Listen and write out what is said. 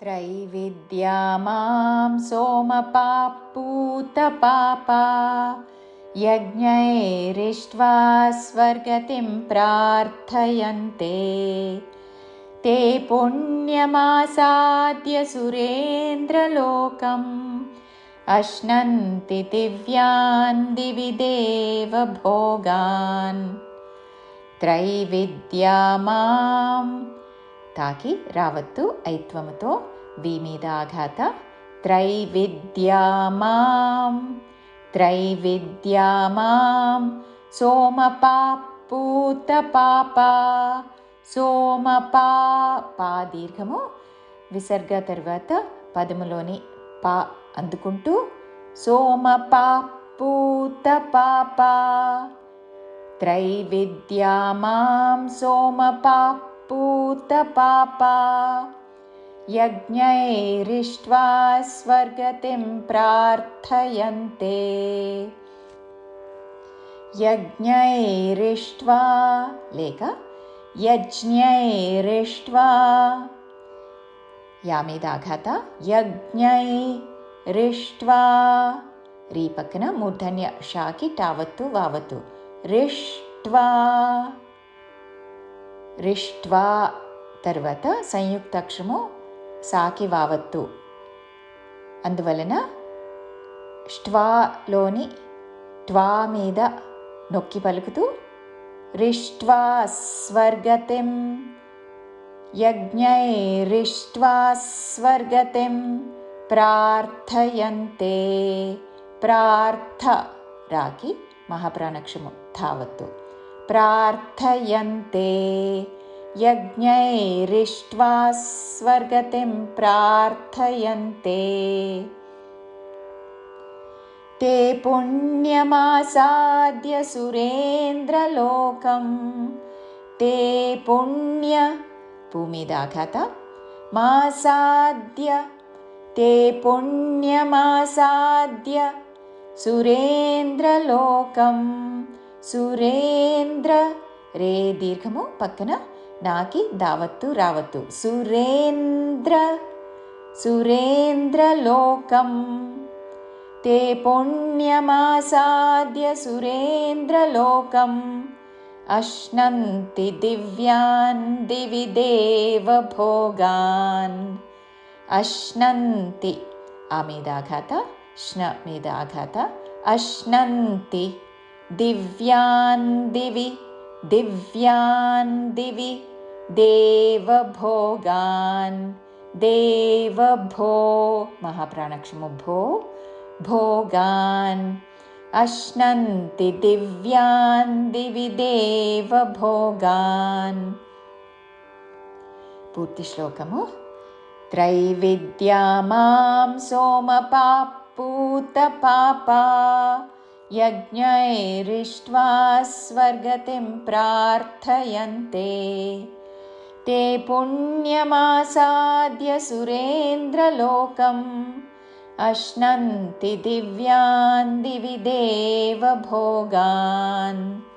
त्रैविद्या मां सोमपापूतपापा यज्ञैरिष्ट्वा स्वर्गतिं प्रार्थयन्ते। ते पुण्यमासाद्य सुरेन्द्रलोकम् अश्नन्ति दिव्यान् दिवि देवभोगान्। त्रैविद्या माम् తాకి రావత్తు ఐత్వముతో వి మీద ఆఘాత త్రైవిద్యామాం త్రైవిద్యామాం సోమపాపూత పాప సోమపా పా దీర్ఘము విసర్గ తర్వాత పదములోని పా అందుకుంటూ సోమపా పూత పాప త్రైవిద్యామాం సోమపాప पूतपापा यज्ञैरिष्ट्वा स्वर्गतिं प्रार्थयन्ते। यज्ञैरिष्ट्वा लेख? यज्ञैरिष्ट्वा। यामेदाघात यज्ञैरिष्ट्वा। रीपक्न मूर्धन्य शाकि टावत्तु वावतु। रिष्ट्वा రిష్ట్వా తర్వాత సంయుక్తాక్షరము సాకి వావత్తు అందువలన ష్ట్వాలోని ట్వా మీద నొక్కి పలుకుతూ రిష్ట్వా స్వర్గతిం యజ్ఞైరిష్ట్వా స్వర్గతిం ప్రార్థయంతే. ప్రార్థ రాకి మహాప్రాణక్షము ధావత్తు. प्रार्थयन्ते। यज्ञैरिष्ट्वा स्वर्गतिं प्रार्थयन्ते। ते पुण्यमासाद्य सुरेन्द्रलोकम्। ते पुण्य भूमिदाघात। मासाद्य ते पुण्यमासाद्य सुरेन्द्रलोकम् సురేంద్ర రే దీర్ఘము పక్కన నాకి దావత్తు రావత్తు సురేంద్ర సురేంద్రలోకం ते पुण्यमासाद्य सुरेन्द्रलोकम् अश्नन्ति दिव्यान् दिवि देवभोगान् अश्नन्ति आमेदाघात श्नमेदाघात अश्नन्ति दिव्यान् दिवि दिव्यान् दिवि देवभोगान् देवभो महाप्राणक्षमो भो भोगान्। अश्नन्ति दिव्यान् दिवि देवभोगान्। पूर्तिश्लोकमु। त्रैविद्या मां सोमपापूतपापा यज्ञैरिष्ट्वा स्वर्गतिं प्रार्थयन्ते। ते पुण्यमासाद्य सुरेन्द्रलोकम् अश्नन्ति दिव्यान् दिवि देवभोगान्